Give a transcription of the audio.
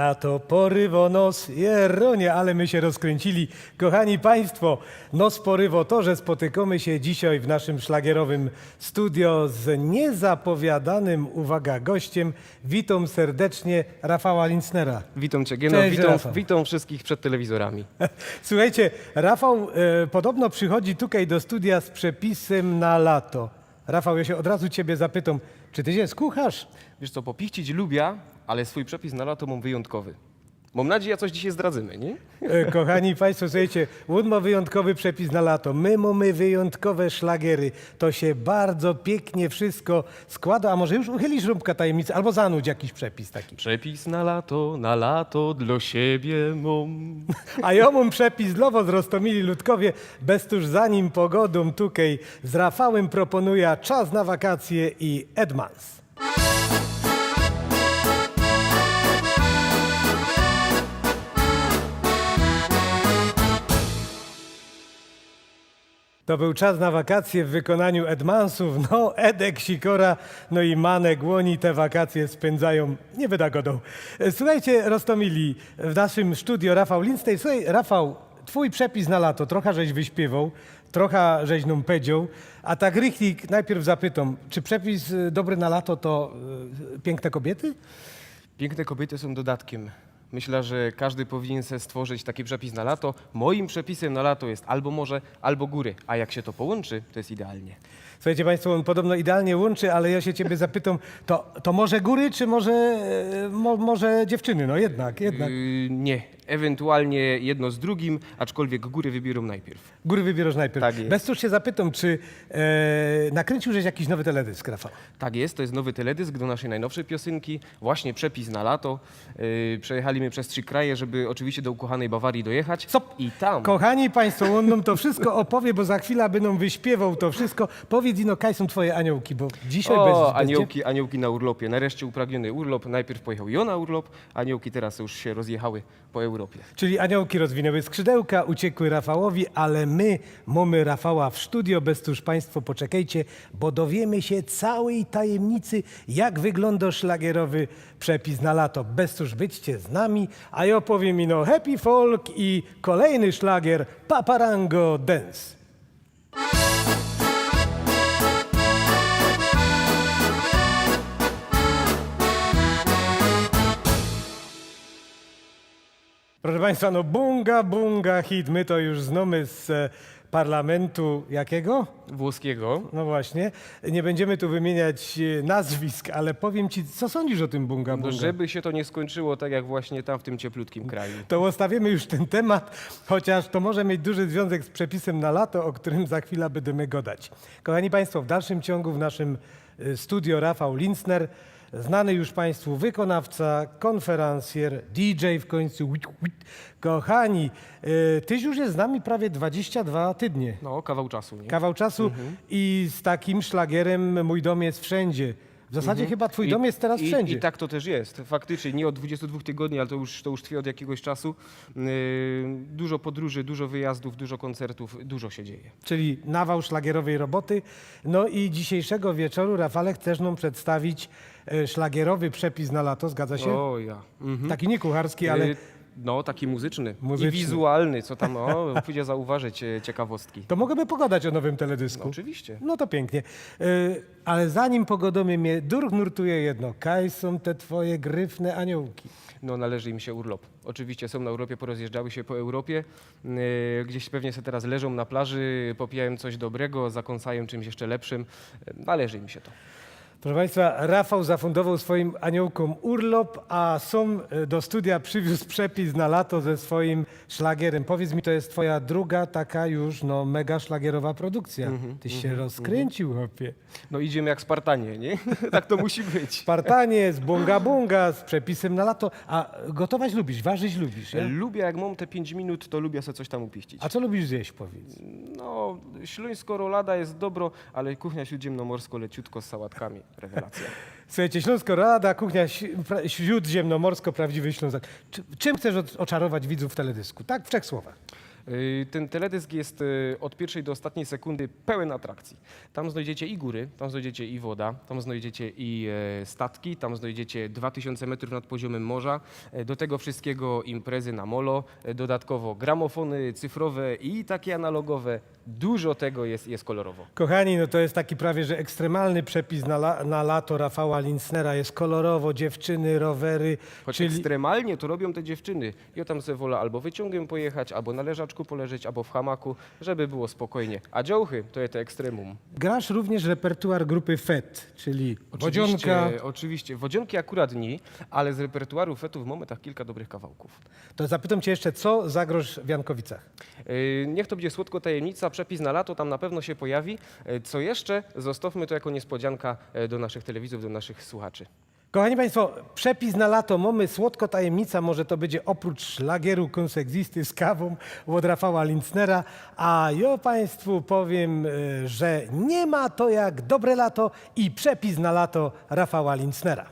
Lato porywo nos, jeronie, ale my się rozkręcili. Kochani Państwo, nos porywo to, że spotykamy się dzisiaj w naszym szlagierowym studio z niezapowiadanym, uwaga, gościem. Witam serdecznie Rafała Lincnera. Witam Cię, Geno. Cześć, witam, Rafał. witam wszystkich przed telewizorami. Słuchajcie, Rafał e, podobno przychodzi tutaj do studia z przepisem na lato. Rafał, ja się od razu Ciebie zapytam, czy Ty się skuchasz? Wiesz co, popichcić lubię, ale swój przepis na lato mam wyjątkowy. Mam nadzieję, coś dzisiaj zdradzimy, nie? E, Kochani Państwo, słuchajcie, Łód ma wyjątkowy przepis na lato. My mamy wyjątkowe szlagiery. To się bardzo pięknie wszystko składa. A może już uchylisz rąbka tajemnicy, albo zanudź jakiś przepis taki. Przepis na lato, na lato dla siebie mam. A ja mam przepis dla was, Rostomili Ludkowie, bez tuż za nim pogodą tukej z Rafałem proponuję czas na wakacje i Edmans. To był czas na wakacje w wykonaniu Edmansów. No, Edek Sikora, no i Manek Łoni te wakacje spędzają nie wydagodą. E, Słuchajcie, Rostomili, w naszym studio Rafał Lindstej. Słuchaj, Rafał, twój przepis na lato, trochę żeś wyśpiewał, trochę żeś nam a tak rychlik najpierw zapytam, czy przepis y, dobry na lato to y, piękne kobiety? Piękne kobiety są dodatkiem. Myślę, że każdy powinien sobie stworzyć taki przepis na lato. Moim przepisem na lato jest albo morze, albo góry. A jak się to połączy, to jest idealnie. Słuchajcie Państwo, on podobno idealnie łączy, ale ja się ciebie zapytam, to, to może góry, czy może, e, mo, może dziewczyny? No jednak, jednak. Yy, nie, ewentualnie jedno z drugim, aczkolwiek góry wybierą najpierw. Góry wybierasz najpierw. Tak jest. Bez cóż się zapytam, czy e, nakręcił żeś jakiś nowy teledysk, Rafał? Tak jest, to jest nowy teledysk do naszej najnowszej piosenki, właśnie przepis na lato. Yy, przejechaliśmy przez trzy kraje, żeby oczywiście do ukochanej Bawarii dojechać. Co? I tam. Kochani Państwo, on nam to wszystko opowie, bo za chwilę będą wyśpiewał to wszystko. Powiedz ino, kaj są twoje aniołki, bo dzisiaj o, bez, bez aniołki, aniołki na urlopie. Nareszcie upragniony urlop. Najpierw pojechał jo na urlop, aniołki teraz już się rozjechały po Europie. Czyli aniołki rozwinęły skrzydełka, uciekły Rafałowi, ale my mamy Rafała w studio. Bez tuż Państwo poczekajcie, bo dowiemy się całej tajemnicy, jak wygląda szlagierowy przepis na lato. Bez tuż byćcie z nami, a ja opowiem ino Happy Folk i kolejny szlagier Paparango Dance. Proszę Państwa, no bunga, bunga hit. My to już znamy z e, parlamentu jakiego? Włoskiego. No właśnie. Nie będziemy tu wymieniać e, nazwisk, ale powiem Ci, co sądzisz o tym bunga, No, bunga? żeby się to nie skończyło tak jak właśnie tam w tym cieplutkim kraju. To zostawimy już ten temat, chociaż to może mieć duży związek z przepisem na lato, o którym za chwilę będziemy gadać. Kochani Państwo, w dalszym ciągu w naszym studio Rafał Lincner, znany już Państwu wykonawca, konferencjer, DJ w końcu. Kochani, e, Tyś już jest z nami prawie 22 tydnie. No, kawał czasu, nie? Kawał czasu i z takim szlagierem Mój dom jest wszędzie. W zasadzie chyba Twój dom jest teraz i, wszędzie. I tak to też jest. Faktycznie nie od 22 tygodni, ale to już, to już trwa od jakiegoś czasu. Yy, dużo podróży, dużo wyjazdów, dużo koncertów, dużo się dzieje. czyli nawał szlagierowej roboty. No i dzisiejszego wieczoru, Rafale, chcesz nam przedstawić e, szlagierowy przepis na lato, zgadza się? O ja. Mhm. Taki nie kucharski, ale Yy, No, taki muzyczny, Muzyczny. i wizualny, co tam, o, pójdzie zauważyć e, ciekawostki. to mogę pogadać o nowym No, teledysku. oczywiście. No to pięknie. E, ale zanim pogodomy mnie, durch nurtuje jedno. Kaj są te twoje gryfne aniołki? No, należy im się urlop. Oczywiście są na Europie, porozjeżdżały się po Europie. Yy, gdzieś pewnie sobie teraz leżą na plaży, popijają coś dobrego, zakąsają czymś jeszcze lepszym. Należy im się to. Proszę Państwa, Rafał zafundował swoim aniołkom urlop, a Sum e, do studia przywiózł przepis na lato ze swoim szlagierem. Powiedz mi, to jest twoja druga taka już no, mega szlagierowa produkcja. Tyś się rozkręcił, chłopie. No idziemy jak Spartanie, nie? tak to musi być. Spartanie, z bunga bunga, z przepisem na lato. A gotować lubisz, ważyć lubisz, nie? Lubię, jak mam te 5 minut, to lubię sobie coś tam upiścić. A co lubisz zjeść, powiedz? No, śląsko rolada jest dobro, ale kuchnia śródziemnomorsko leciutko z sałatkami. Rewelacja. Słuchajcie, Śląsko Rada, kuchnia śródziemnomorsko, prawdziwy Ślązak. Czy, czym chcesz oczarować widzów w teledysku? Tak, w trzech słowach. Y, Ten teledysk jest y, od pierwszej do ostatniej sekundy pełen atrakcji. Tam znajdziecie i góry, tam znajdziecie i woda, tam znajdziecie i e, statki, tam znajdziecie 2000 metrów nad poziomem morza. E, Do tego wszystkiego imprezy na molo, e, dodatkowo gramofony cyfrowe i takie analogowe. Dużo tego jest, jest kolorowo. Kochani, no to jest taki prawie, że ekstremalny przepis na, la, na lato Rafała Lincnera. Jest kolorowo, dziewczyny, rowery, Choć czyli... ekstremalnie to robią te dziewczyny. Ja tam sobie wolę albo wyciągiem pojechać, albo na leżaczku poleżeć, albo w hamaku, żeby było spokojnie. A działchy to jest ekstremum. Grasz również repertuar grupy FET, czyli Wodzionka. Oczywiście, oczywiście. Wodzionki akurat nie, ale z repertuaru fetów mamy tak kilka dobrych kawałków. To zapytam cię jeszcze, co zagroż w Jankowicach? Yy, Niech to będzie słodko tajemnica, przepis na lato tam na pewno się pojawi. Yy, Co jeszcze? Zostawmy to jako niespodzianka yy, do naszych telewizów, do naszych słuchaczy. Kochani Państwo, przepis na lato mamy. Słodko tajemnica, może to będzie oprócz szlagieru konseksisty z kawą od Rafała Lincnera, a ja Państwu powiem, y, że nie ma to jak dobre lato i przepis na lato Rafała Lincnera.